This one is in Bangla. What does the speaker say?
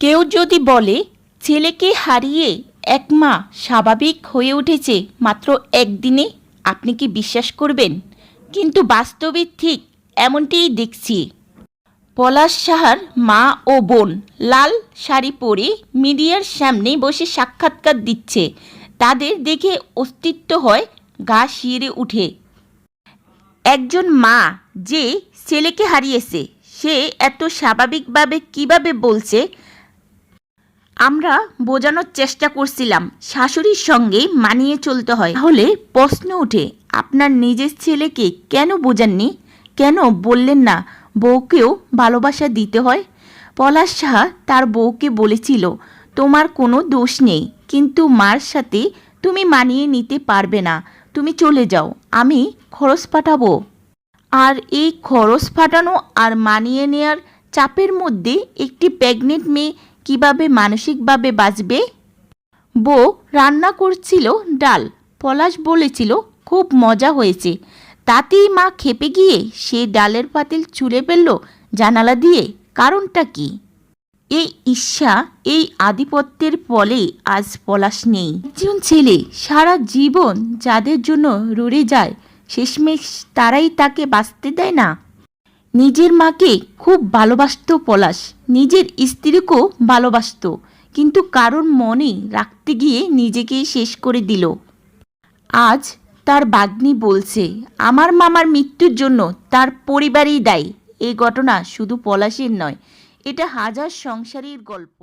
কেউ যদি বলে, ছেলেকে হারিয়ে এক মা স্বাভাবিক হয়ে উঠেছে মাত্র একদিনে, আপনি কি বিশ্বাস করবেন? কিন্তু বাস্তবে ঠিক এমনটিই দেখছি। পলাশ সাহার মা ও বোন লাল শাড়ি পরে মিডিয়ার সামনে বসে সাক্ষাৎকার দিচ্ছে। তাদের দেখে অস্তিত্ব হয়, গা শিরে উঠে। একজন মা যে ছেলেকে হারিয়েছে, সে এত স্বাভাবিকভাবে কীভাবে বলছে আমরা বোঝানোর চেষ্টা করছিলাম, শাশুড়ির সঙ্গে মানিয়ে চলতে হয়। তাহলে প্রশ্ন ওঠে, আপনার নিজের ছেলেকে কেন বোঝাননি? কেন বললেন না, বউকেও ভালোবাসা দিতে হয়? পলাশ সাহা তার বউকে বলেছিল, তোমার কোনো দোষ নেই, কিন্তু মার সাথে তুমি মানিয়ে নিতে পারবে না, তুমি চলে যাও, আমি খরচ পাঠাবো। আর এই খরচ ফাটানো আর মানিয়ে নেয়ার চাপের মধ্যে একটি প্রেগনেন্ট মেয়ে কীভাবে মানসিকভাবে বাঁচবে? বউ রান্না করছিল ডাল। পলাশ বলেছিল, খুব মজা হয়েছে। তাতেই মা খেপে গিয়ে সে ডালের পাতিল ছুঁড়ে ফেলল জানালা দিয়ে। কারণটা কি? এই ঈর্ষা, এই আধিপত্যের ফলে আজ পলাশ নেই। একজন ছেলে সারা জীবন যাদের জন্য রড়ে যায়, শেষমেশ তারাই তাকে বাঁচতে দেয় না। নিজের মাকে খুব ভালোবাসত পলাশ। নিজের স্ত্রীকেও ভালোবাসত, কিন্তু কারোর মনে রাখতে গিয়ে নিজেকে শেষ করে দিল। আজ তার বাগ্নি বলছে, আমার মামার মৃত্যুর জন্য তার পরিবারই দায়ী। এই ঘটনা শুধু পলাশের নয়, এটা হাজার সংসারের গল্প।